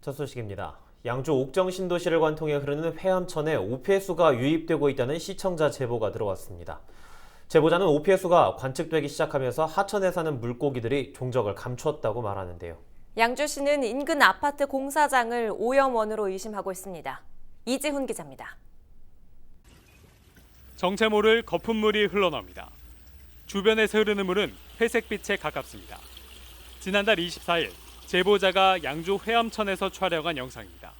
첫 소식입니다. 양주 옥정 신도시를 관통해 흐르는 회암천에 오폐수가 유입되고 있다는 시청자 제보가 들어왔습니다. 제보자는 오폐수가 관측되기 시작하면서 하천에 사는 물고기들이 종적을 감추었다고 말하는데요. 양주시는 인근 아파트 공사장을 오염원으로 의심하고 있습니다. 이지훈 기자입니다. 정체 모를 거품물이 흘러나옵니다. 주변에서 흐르는 물은 회색빛에 가깝습니다. 지난달 24일 제보자가 양주 회암천에서 촬영한 영상입니다.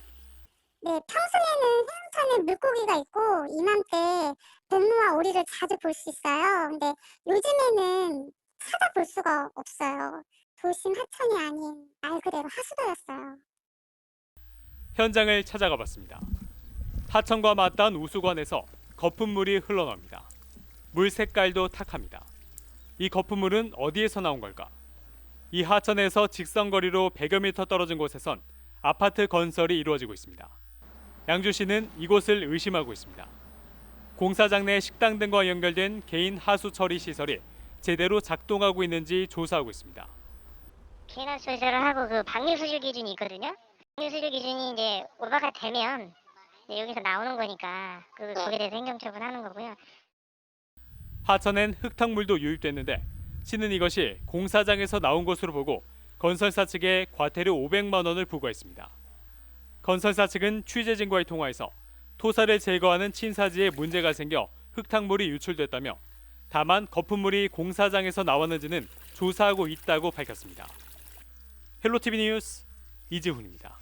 네, 평소에는 해양천에 물고기가 있고 이맘때 뱀무와 오리를 자주 볼 수 있어요. 근데 요즘에는 찾아볼 수가 없어요. 도심 하천이 아닌 말 그대로 하수도였어요. 현장을 찾아가 봤습니다. 하천과 맞닿은 우수관에서 거품물이 흘러나옵니다. 물 색깔도 탁합니다. 이 거품물은 어디에서 나온 걸까? 이 하천에서 직선거리로 100여 미터 떨어진 곳에선 아파트 건설이 이루어지고 있습니다. 양주시는 이곳을 의심하고 있습니다. 공사장 내 식당 등과 연결된 개인 하수 처리 시설이 제대로 작동하고 있는지 조사하고 있습니다. 개인 소설을 하고 그 방류 수질 기준이 있거든요. 방류 수질 기준이 이제 오바가 되면 이제 여기서 나오는 거니까 그 거기에 대해서 행정 처분하는 거고요. 하천엔 흙탕물도 유입됐는데 시는 이것이 공사장에서 나온 것으로 보고 건설사 측에 과태료 500만 원을 부과했습니다. 건설사 측은 취재진과의 통화에서 토사를 제거하는 친사지에 문제가 생겨 흙탕물이 유출됐다며 다만 거품물이 공사장에서 나왔는지는 조사하고 있다고 밝혔습니다. 헬로티비 뉴스 이지훈입니다.